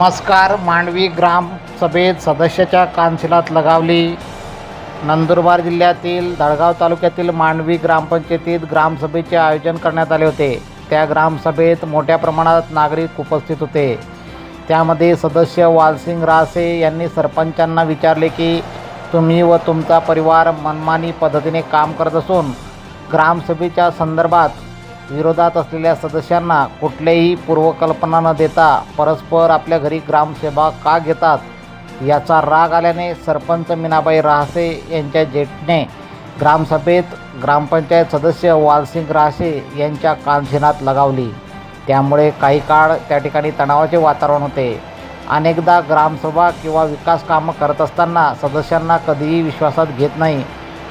नमस्कार मांडवी ग्रामसभेत सदस्याच्या कानशिलात लगावली. नंदुरबार जिल्ह्यातील दळगाव तालुक्यातील मांडवी ग्रामपंचायतीत ग्रामसभेचे आयोजन करण्यात आले होते. त्या ग्रामसभेत मोठ्या प्रमाणात नागरिक उपस्थित होते. त्यामध्ये सदस्य वालसिंग रासे यांनी सरपंचांना विचारले की तुम्ही व तुमचा परिवार मनमानी पद्धतीने काम करत असून ग्रामसभेच्या संदर्भात विरोधात असलेल्या सदस्यांना कुठल्याही पूर्वकल्पना न देता परस्पर आपल्या घरी ग्रामसेवा का घेतात याचा राग आल्याने सरपंच मीनाबाई राहसे यांच्या जेठने ग्रामसभेत ग्रामपंचायत सदस्य वालसिंग राहसे यांच्या कानशिनात लगावली. त्यामुळे काही काळ त्या ठिकाणी तणावाचे वातावरण होते. अनेकदा ग्रामसभा किंवा विकास कामं करत असताना सदस्यांना कधीही विश्वासात घेत नाही.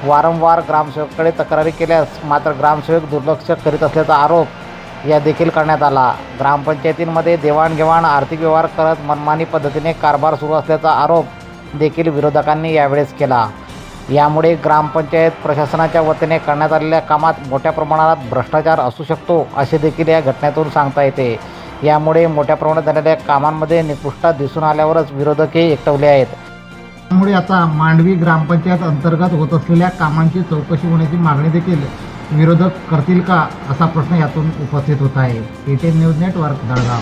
वारंवार ग्रामसेवकाकडे तक्रारी केल्यास मात्र ग्रामसेवक दुर्लक्ष करीत असल्याचा आरोप या देखील करण्यात आला. ग्रामपंचायतींमध्ये देवाणघेवाण आर्थिक व्यवहार करत मनमानी पद्धतीने कारभार सुरू असल्याचा आरोप देखील विरोधकांनी यावेळेस केला. यामुळे ग्रामपंचायत प्रशासनाच्या वतीने करण्यात आलेल्या कामात मोठ्या प्रमाणात भ्रष्टाचार असू शकतो असे देखील या घटनेतून सांगता येते. यामुळे मोठ्या प्रमाणात झालेल्या कामांमध्ये निकृष्टता दिसून आल्यावरच विरोधकही एकटवले आहेत. त्यामुळे आता मांडवी ग्रामपंचायत अंतर्गत होत असलेल्या कामांची चौकशी होण्याची मागणी देखील विरोधक करतील का असा प्रश्न यातून उपस्थित होत आहे. ATN news network Dalgaon.